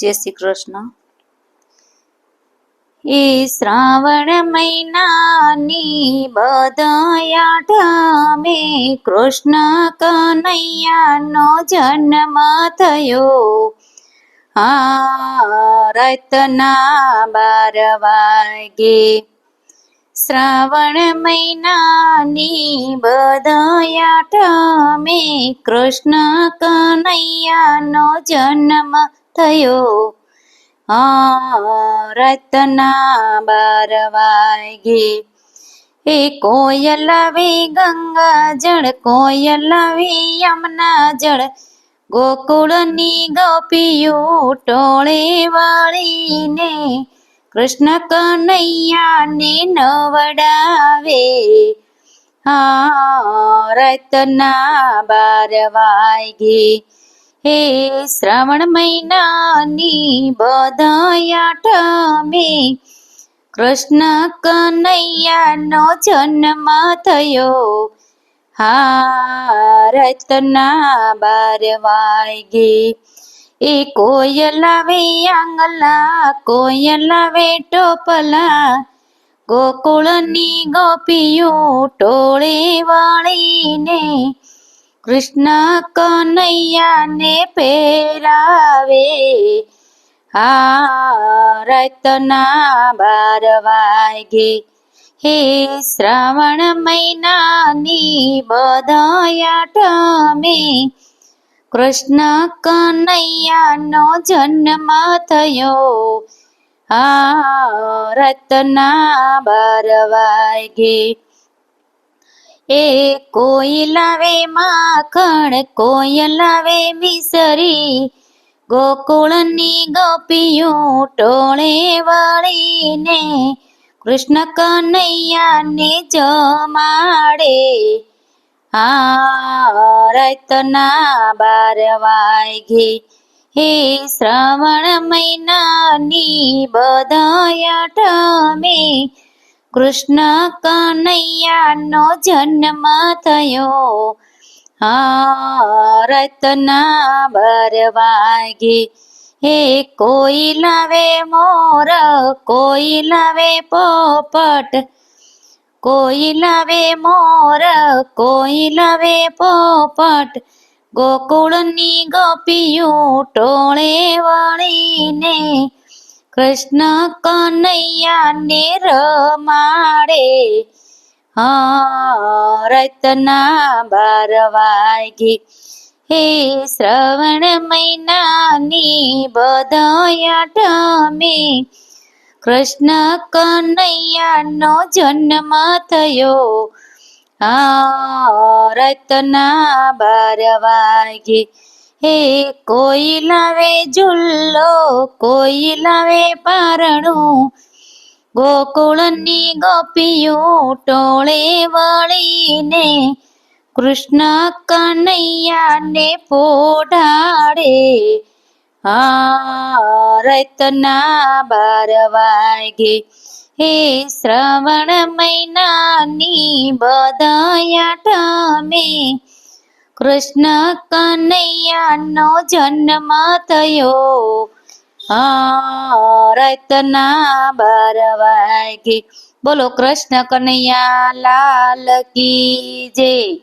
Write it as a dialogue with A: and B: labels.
A: જય શ્રી કૃષ્ણ. એ શ્રાવણ મહિનાની બદયાઠમે કૃષ્ણ કનૈયાનો જન્મ થયો. આ રાતના બાર વાગે શ્રાવણ મહિનાની બદયાઠમે કૃષ્ણ કનૈયાનો જન્મ થયો. રતના બાર વાગે એ કોયલ આવે ગંગા જળ, કોયલ આવે યમુના જળ. ગોકુળની ગોપીઓ ટોળે વાળીને કૃષ્ણ કનૈયાને નવડાવે હા, રાતના બાર વાગે. હે શ્રાવણ મહિનાની બદયાઠમે કૃષ્ણ કનૈયાનો જન્મ થયો. હા, રતના બાર વાગે. એ કોયલ આવે આંગલા, કોયલ આવે ટોપલા, ગોકુળની ગોપીઓ ટોળે વાળીને કૃષ્ણ કનૈયાને પહેરાવે. હા રાતના બાર વાગે હે શ્રાવણ મહિનાની બદયાઠમે કૃષ્ણ કનૈયાનો જન્મ થયો. આ રતના બાર વાગે એ કોઈ લાવે માખણ, કોઈ લાવે મિસરી. ગોકુળની ગોપીઓ ટોળે વળીને કૃષ્ણ કનૈયાને જમાડે. આ રાતના બાર વાગે. હે શ્રાવણ મહિનાની બદયાઠમે કૃષ્ણ કનૈયાનો જન્મ થયો. આ રતના બાર વાગે. હે કોઈ લાવે મોર, કોઈ લાવે પોપટ. કોઈ મોર, કોઈ પોપટ. ગોકુળની ગોપીઓ ટોળે વળીને કૃષ્ણ કનૈયાને રમાડે. રતના બાર વાગી. હે શ્રવણ મહિનાની બદયાઠમે કૃષ્ણ કનૈયાનો જન્મ થયો. આ રતના બાર વાગે. હે, કોઈ લાવે ઝુલ્લો કોઈ લાવે પારણું. ગોકુળની ગોપીઓ ટોળે વળીને કૃષ્ણ કનૈયાને પોઢાડે રતના બાર વાગે. હે શ્રવણ મહિનાની બદયાઠમે કૃષ્ણ કનૈયાનો જન્મ થયો. રતના બાર વાગે. બોલો કૃષ્ણ કનૈયા લાલ કી જય.